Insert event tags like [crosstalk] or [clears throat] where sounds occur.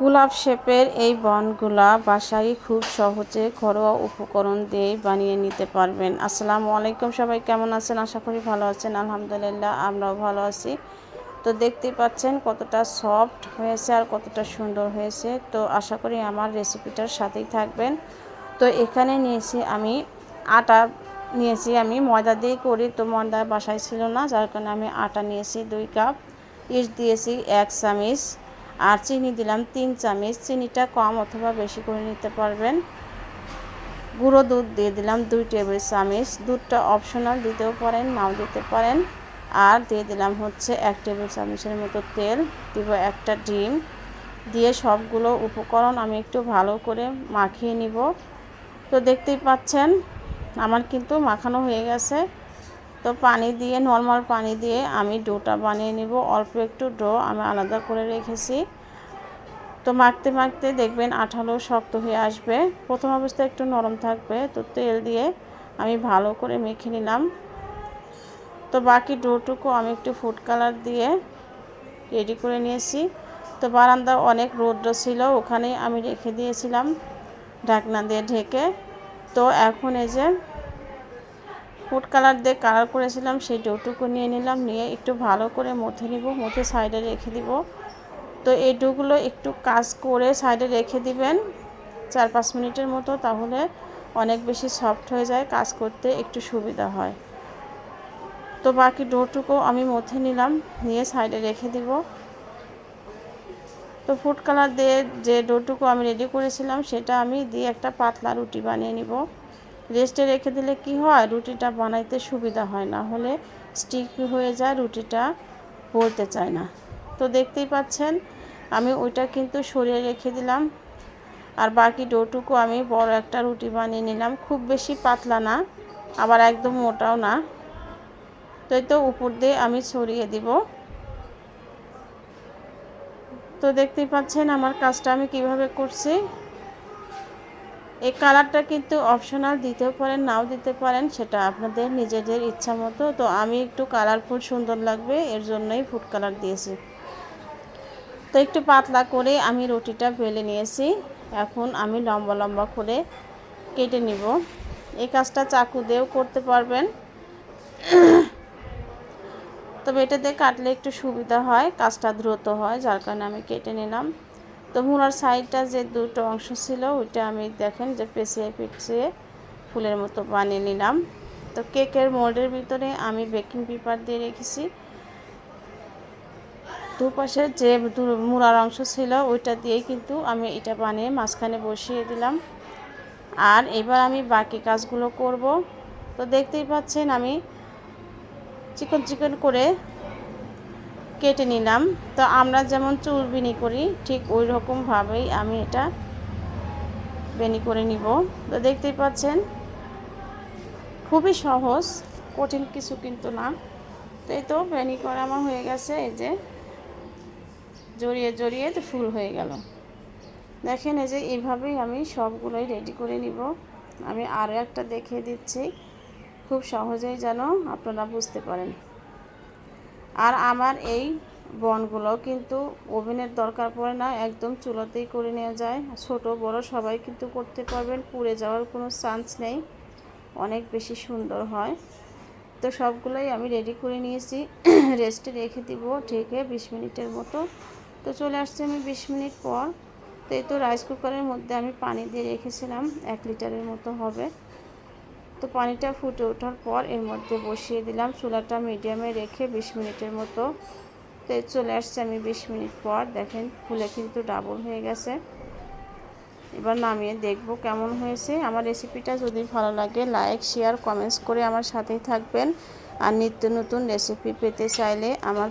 গোলাপ শেপের এই বনগুলা বাসায় খুব সহজে ঘরোয়া উপকরণ দিয়ে বানিয়ে নিতে পারবেন। আসসালামু আলাইকুম, সবাই কেমন আছেন? আশা করি ভালো আছেন। আলহামদুলিল্লাহ, আমরাও ভালো আছি। তো দেখতেই পাচ্ছেন কতটা সফট হয়েছে আর কতটা সুন্দর হয়েছে। তো আশা করি আমার রেসিপিটার সাথেই থাকবেন। তো এখানে নিয়েছি আমি আটা, নিয়েছি আমি ময়দা দিয়ে করি। তো ময়দা বাসায় ছিল না, যার কারণে আমি আটা নিয়েছি দুই কাপ। ইস্ট দিয়েছি এক চামিচ। আর চিনি দিলাম তিন চামচ। চিনিটা কম অথবা বেশি করে নিতে পারবেন। গুঁড়ো দুধ দিয়ে দিলাম দুই টেবিল চামচ। দুধটা অপশনাল দিতেও পারেন, নাও দিতে পারেন। আর দিয়ে দিলাম হচ্ছে এক টেবিল চামচের মতো তেল। দিব একটা ডিম। দিয়ে সবগুলো উপকরণ আমি একটু ভালো করে মাখিয়ে নিব। তো দেখতেই পাচ্ছেন, আমার কিন্তু মাখানো হয়ে গেছে। তো পানি দিয়ে নর্মাল পানি দিয়ে আমি ডোটা বানিয়ে নিব। অল্প একটু ডো আমি আলাদা করে রেখেছি। তো মাখতে মাখতে দেখবেন আঠালো শক্ত হয়ে আসবে। প্রথম অবস্থায় একটু নরম থাকবে। তো তেল দিয়ে আমি ভালো করে মেখে নিলাম। তো বাকি ডোটুকু আমি একটু ফুড কালার দিয়ে রেডি করে নিয়েছি। তো বারান্দা অনেক রৌদ্র ছিল, ওখানেই আমি রেখে দিয়েছিলাম ঢাকনা দিয়ে ঢেকে। তো এখন এই যে ফুড কালার দিয়ে কালার করেছিলাম সেই ডোটুকু নিয়ে নিলাম, নিয়ে একটু ভালো করে মথে নিব, মথে সাইডে রেখে দিব। তো এই ডোগুলো একটু কাজ করে সাইডে রেখে দিবেন, চার পাঁচ মিনিটের মতো, তাহলে অনেক বেশি সফট হয়ে যায়, কাজ করতে একটু সুবিধা হয়। তো বাকি ডোটুকু আমি মথে নিলাম, নিয়ে সাইডে রেখে দিব। তো ফুড কালার দিয়ে যে ডোটুকু আমি রেডি করেছিলাম, সেটা আমি দিয়ে একটা পাতলা রুটি বানিয়ে নিব। রেস্টে রেখে দিলে কি হয়? রুটিটা বানাইতে সুবিধা হয় না। হলে স্টিক হয়ে যায়, রুটিটা বলতে চায় না। তো দেখতেই পাচ্ছেন, আমি ওইটা কিন্তু সরিয়ে রেখে দিলাম। আর বাকি ডোটুকু আমি বড় একটা রুটি বানিয়ে নিলাম। খুব বেশি পাতলা না, আবার একদম মোটাও না। তো এই তো উপর দিয়ে আমি ছড়িয়ে দিব। তো দেখতেই পাচ্ছেন আমার কাজটা আমি কীভাবে করছি। এই কালারটা কিন্তু অপশনাল দিতেও পারেন, নাও দিতে পারেন, সেটা আপনাদের নিজেদের ইচ্ছা মতো। তো আমি একটু কালারফুল সুন্দর লাগবে, এর জন্যই ফুড কালার দিয়েছি। তো একটু পাতলা করে আমি রুটিটা বেলে নিয়েছি। এখন আমি লম্বা লম্বা করে কেটে নিব। এই কাজটা চাকু দিয়েও করতে পারবেন। তবে এটাতে কাটলে একটু সুবিধা হয়, কাজটা দ্রুত হয়, যার কারণে আমি কেটে নিলাম। তো মুড়ার সাইডটা যে দুটো অংশ ছিল, ওইটা আমি দেখেন যে পেঁচিয়ে পেঁচিয়ে ফুলের মতো বানিয়ে নিলাম। তো কেকের মোল্ডের ভিতরে আমি বেকিং পেপার দিয়ে রেখেছি। দুপাশে যে মুড়ার অংশ ছিল, ওইটা দিয়েই কিন্তু আমি এটা বানিয়ে মাঝখানে বসিয়ে দিলাম। আর এবার আমি বাকি কাজগুলো করব। তো দেখতেই পাচ্ছেন আমি চিকন চিকন করে কেটে নিলাম। তো আমরা যেমন চুল বিনি করি, ঠিক ওই রকমভাবেই আমি এটা বেনি করে নিব। তো দেখতেই পাচ্ছেন, খুবই সহজ, কঠিন কিছু কিন্তু না। তো এই তো বেনি করা আমার হয়ে গেছে, এই যে জড়িয়ে জড়িয়ে তো ফুল হয়ে গেল। দেখেন, এই যে এইভাবেই আমি সবগুলোই রেডি করে নিব। আমি আরও একটা দেখিয়ে দিচ্ছি, খুব সহজেই যেন আপনারা বুঝতে পারেন। আর আমার এই বনগুলো কিন্তু ওভেনের দরকার পড়ে না, একদম চুলাতেই করে নেওয়া যায়। ছোট, বড় সবাই কিন্তু করতে পারবেন, পুড়ে যাওয়ার কোনো চান্স নেই, অনেক বেশি সুন্দর হয়। তো সবগুলোই আমি রেডি করে নিয়েছি [clears throat] রেস্টে রেখে দিব, ঢেকে বিশ মিনিটের মতো। তো চলে আসছে আমি বিশ মিনিট পর। তো এই তো রাইস কুকারের মধ্যে আমি পানি দিয়ে রেখেছিলাম, এক লিটারের মতো হবে। তো পানিটা ফুটে ওঠার পর এর মধ্যে বসিয়ে দিলাম। চুলাটা মিডিয়ামে রেখে বিশ মিনিটের মতো। তো চলে আসছে আমি বিশ মিনিট পর। দেখেন, ফুলে কিন্তু ডাবল হয়ে গেছে। এবার নামিয়ে দেখব কেমন হয়েছে। আমার রেসিপিটা যদি ভালো লাগে, লাইক, শেয়ার, কমেন্টস করে আমার সাথেই থাকবেন। আর নিত্য নতুন রেসিপি পেতে চাইলে আমার